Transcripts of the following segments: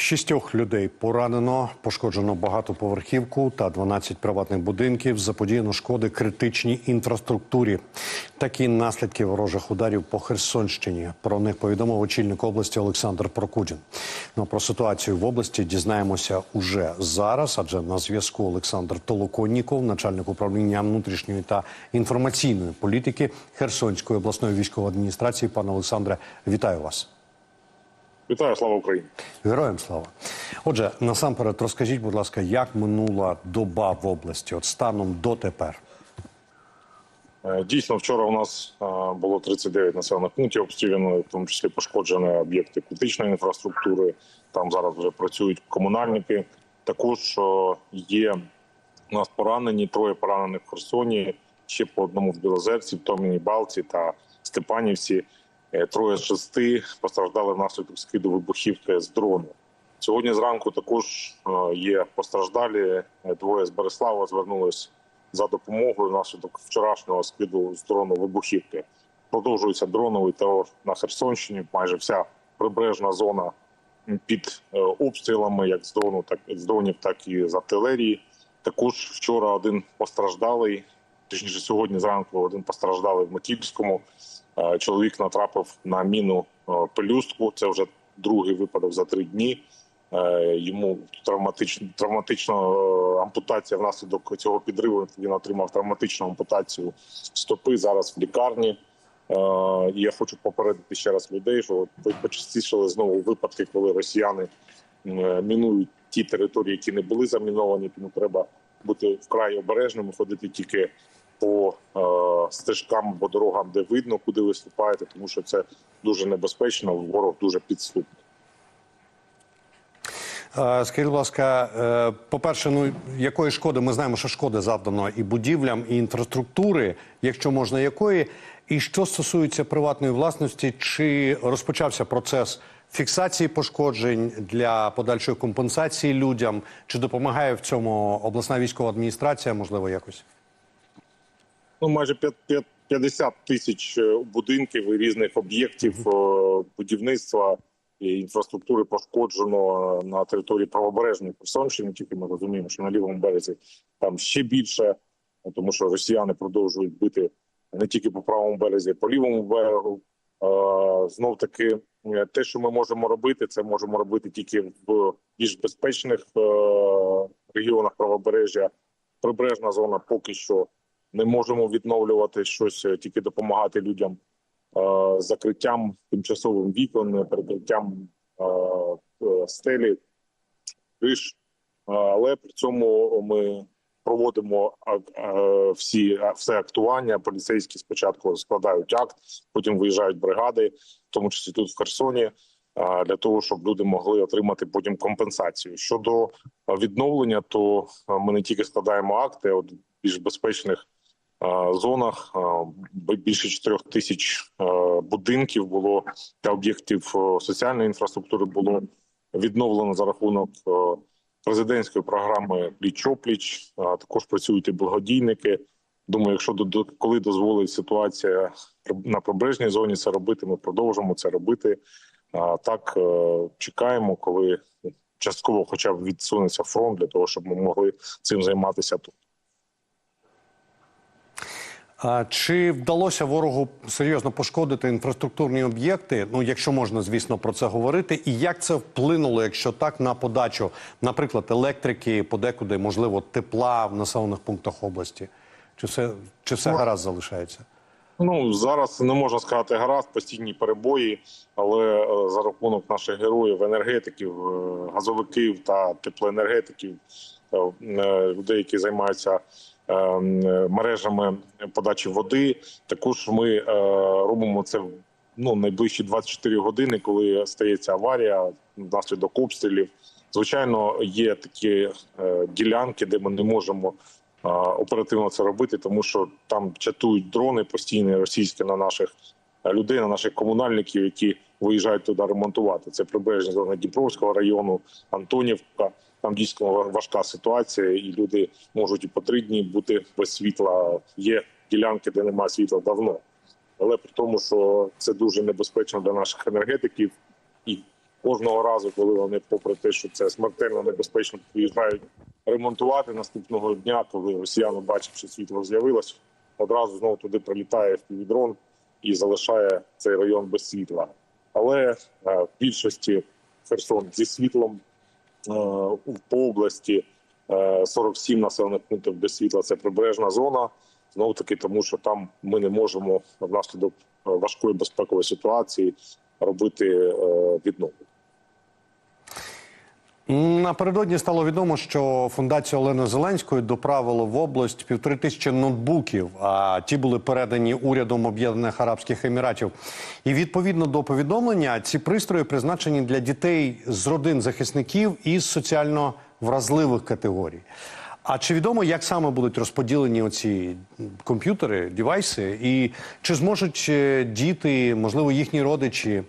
Шістьох людей поранено, пошкоджено багатоповерхівку та 12 приватних будинків. Заподіяно шкоди критичній інфраструктурі. Такі наслідки ворожих ударів по Херсонщині. Про них повідомив очільник області Олександр Прокудін. Ну про ситуацію в області дізнаємося уже зараз. Адже на зв'язку Олександр Толоконніков, начальник управління внутрішньої та інформаційної політики Херсонської обласної військової адміністрації. Пане Олександре, вітаю вас. Вітаю, слава Україні! Героям слава. Отже, насамперед, розкажіть, будь ласка, як минула доба в області, от станом дотепер? Е, Дійсно, вчора у нас е, було 39 населених пунктів обстріляно, в тому числі пошкоджені об'єкти критичної інфраструктури. Там зараз вже працюють комунальники. Також е, є у нас поранені, троє поранених в Херсоні, ще по одному в Білозерці, в Томіні Балці та Степанівці. Е, Троє з шести постраждали внаслідок скиду вибухівки з дрону. Сьогодні зранку також е, є постраждалі. Е, Двоє з Береслава звернулись за допомогою внаслідок вчорашнього скиду з дрону вибухівки. Продовжується дроновий терор на Херсонщині. Майже вся прибережна зона під обстрілами, як з дрону, так з дронів, так і з артилерії. Також вчора один постраждалий, точніше сьогодні зранку один постраждалий в Макіївському. Чоловік натрапив на міну пелюстку. Це вже другий випадок за три дні. Е, Йому травматично травматична е, ампутація внаслідок цього підриву. Він отримав травматичну ампутацію стопи зараз в лікарні. Е, І я хочу попередити ще раз людей, що ви почастішали знову випадки, коли росіяни мінують ті території, які не були заміновані. Тому треба бути вкрай обережними, ходити тільки по е, стежкам або дорогам, де видно, куди ви ступаєте, тому що це дуже небезпечно. Ворог дуже підступний. Е, Скажіть, будь ласка, е, по-перше, ну якої шкоди? Ми знаємо, що шкоди завдано і будівлям, і інфраструктури, якщо можна, якої. І що стосується приватної власності, чи розпочався процес фіксації пошкоджень для подальшої компенсації людям, чи допомагає в цьому обласна військова адміністрація, можливо, якось? Ну, майже п'ят- п'ят- 50 тисяч е, будинків і різних об'єктів е, будівництва і інфраструктури пошкоджено е, на території правобережної Херсонщини. Тільки ми розуміємо, що на лівому березі там ще більше, тому що росіяни продовжують бити не тільки по правому березі, а й по лівому берегу. Знов таки, те, що ми можемо робити, це можемо робити тільки в більш безпечних регіонах правобережжя. Прибережна зона поки що не можемо відновлювати щось, е, тільки допомагати людям е, закриттям тимчасовим вікон, перекриттям е, стелі, криш. Але при цьому ми проводимо всі все актування. Поліцейські спочатку складають акт, потім виїжджають бригади, в тому числі тут в Херсоні. Для того щоб люди могли отримати потім компенсацію щодо відновлення, то ми не тільки складаємо акти, от більш безпечних зонах е, більше 4 тисяч е, будинків було та об'єктів е, соціальної інфраструктури було відновлено за рахунок е, президентської програми пліч-опліч. Е, Також працюють і благодійники. Думаю, якщо до- коли дозволить ситуація на прибережній зоні це робити, ми продовжимо це робити. Так е, чекаємо, коли частково, хоча б відсунеться фронт, для того, щоб ми могли цим займатися тут. Чи вдалося ворогу серйозно пошкодити інфраструктурні об'єкти? Ну, якщо можна, звісно, про це говорити, і як це вплинуло, якщо так, на подачу, наприклад, електрики, подекуди, можливо, тепла в населених пунктах області? Чи все, чи все гаразд залишається? Ну зараз не можна сказати гаразд, постійні перебої, але е, за рахунок наших героїв, енергетиків, е, газовиків та теплоенергетиків, е, людей, які займаються мережами подачі води. Також ми е, робимо це ну найближчі 24 години, коли стається аварія внаслідок обстрілів. Звичайно, є такі е, ділянки, де ми не можемо оперативно це робити, тому що там чатують дрони постійні російські на наших е, людей, на наших комунальників, які виїжджають туди ремонтувати. Це прибережні зони Дніпровського району, Антонівка. Там дійсно важка ситуація, і люди можуть і по три дні бути без світла. Є ділянки, де немає світла давно. Але при тому, що це дуже небезпечно для наших енергетиків, і кожного разу, коли вони, попри те, що це смертельно небезпечно, приїжджають ремонтувати наступного дня, коли росіяни бачать, що світло з'явилось, одразу знову туди прилітає дрон і залишає цей район без світла. Але е, в більшості Херсон зі світлом по області е, 47 населених пунктів без світла це прибережна зона. Знову таки, тому що там ми не можемо внаслідок е, важкої безпекової ситуації робити е, відновлення. Напередодні стало відомо, що фундація Олени Зеленської доправила в область півтори тисячі ноутбуків, а ті були передані урядом Об'єднаних Арабських Еміратів. І відповідно до повідомлення, ці пристрої призначені для дітей з родин захисників із соціально вразливих категорій. А чи відомо, як саме будуть розподілені оці комп'ютери, девайси, і чи зможуть е, діти, можливо, їхні родичі,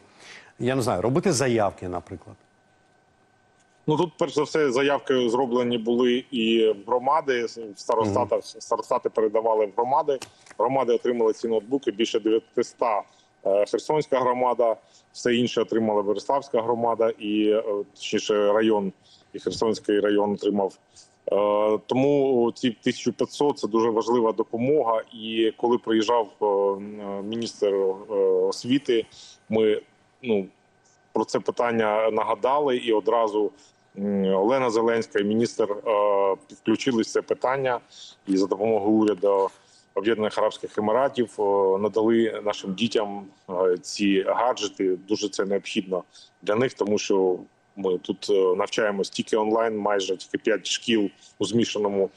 я не знаю, робити заявки, наприклад? Ну тут, перш за все, заявки зроблені були і громади. В старостатах старостати передавали в громади. Громади отримали ці ноутбуки. Більше 900 е, Херсонська громада, все інше отримала Береславська громада і е, точніше район і Херсонський район отримав. Е, Тому ці 1500 – це дуже важлива допомога. І коли приїжджав міністр освіти, ми ну про це питання нагадали, і одразу Олена Зеленська і міністр е, підключились в це питання і за допомогою уряду Об'єднаних Арабських Еміратів е, надали нашим дітям е, ці гаджети. Дуже це необхідно для них, тому що ми тут навчаємось тільки онлайн, майже тільки 5 шкіл у змішаному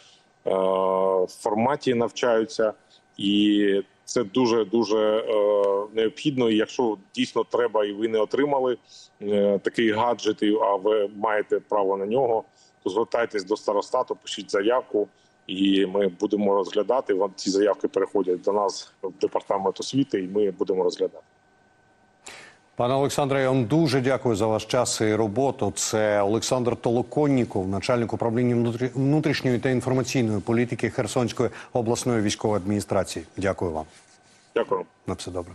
форматі навчаються, і це дуже дуже е, необхідно. І якщо дійсно треба, і ви не отримали е, такий гаджет, а ви маєте право на нього, то звертайтесь до старостату, пишіть заявку, і ми будемо розглядати. Вам Ці заявки переходять до нас в департамент освіти, і ми будемо розглядати. Пане Олександре, я вам дуже дякую за ваш час і роботу. Це Олександр Толоконніков, начальник управління внутрі- внутрішньої та інформаційної політики Херсонської обласної військової адміністрації. Дякую вам. Дякую. На все добре.